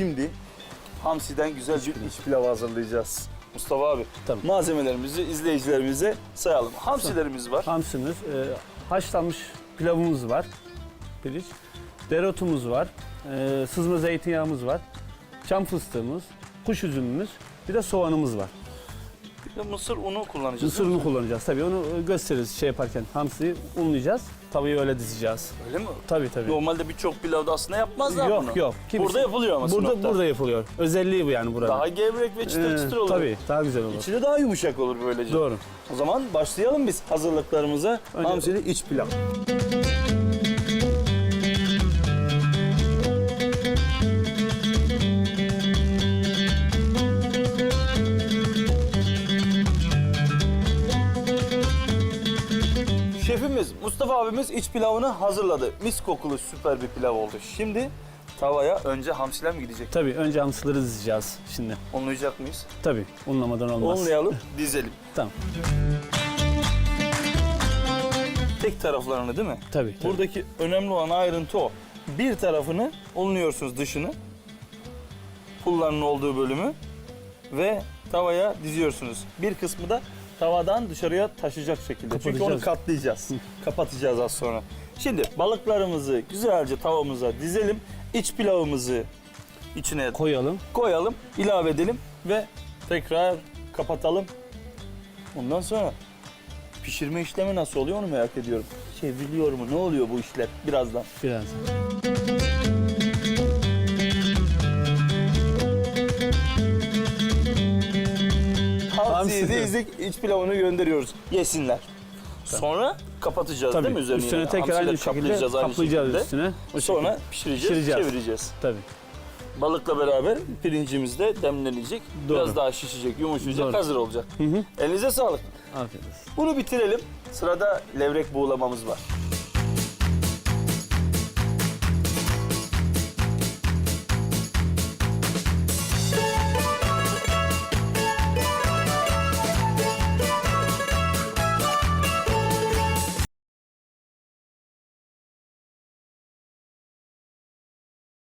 Şimdi hamsiden güzel bir iç pilav hazırlayacağız. Mustafa abi Tabii. malzemelerimizi izleyicilerimize sayalım. Hamsilerimiz var. Hamsimiz, e, haşlanmış pilavımız var. Pirinç. Dereotumuz var. E, sızma zeytinyağımız var. Çam fıstığımız, kuş üzümümüz, bir de soğanımız var. Bir de mısır unu kullanacağız. Mısır unu kullanacağız tabii. Onu gösteririz şey yaparken. Hamsiyi unlayacağız. Tavayı öyle dizeceğiz. Öyle mi? Tabii tabii. Normalde birçok pilavda aslında yapmazlar yok bunu. yok. Kimse- Burada yapılıyor ama Burada Sinop'ta. burada yapılıyor. Özelliği bu yani burada. Daha gevrek ve çıtır Ee, çıtır olur. Tabii, daha güzel olur. İçi de daha yumuşak olur böylece. Doğru. O zaman başlayalım biz hazırlıklarımıza. Önce- Hamsili iç pilav. Şefimiz Mustafa abimiz iç pilavını hazırladı. Mis kokulu süper bir pilav oldu. Şimdi tavaya önce hamsiler mi gidecek? Tabii önce hamsileri dizeceğiz şimdi. Onlayacak mıyız? Tabii unlamadan olmaz. Onlayalım, dizelim. Tamam. Tek taraflarını değil mi? Tabii. tabii. Buradaki önemli olan ayrıntı o. Bir tarafını unluyorsunuz dışını. Pulların olduğu bölümü ve tavaya diziyorsunuz. Bir kısmı da tavadan dışarıya taşıyacak şekilde. Çünkü onu Kapatacağız. katlayacağız. Kapatacağız az sonra. Şimdi balıklarımızı güzelce tavamıza dizelim. İç pilavımızı içine koyalım. koyalım, ilave edelim ve tekrar kapatalım. Ondan sonra pişirme işlemi nasıl oluyor onu merak ediyorum. Çevriliyor mu? Ne oluyor bu işler? Birazdan. Biraz. Hamsiyi Hamsi. dizdik, iç pilavını gönderiyoruz. Yesinler. Sonra kapatacağız Tabii. değil mi üzerine? Üstüne tekrar aynı şekilde kaplayacağız aynı kaplayacağız şekilde. üstüne. O Sonra şekilde. pişireceğiz, Pişireceğiz. çevireceğiz. Tabii. Balıkla beraber pirincimiz de demlenecek. Doğru. Biraz daha şişecek, yumuşayacak, Doğru. hazır olacak. Hı hı. Elinize sağlık. Afiyet olsun. Bunu bitirelim. Sırada levrek buğulamamız var.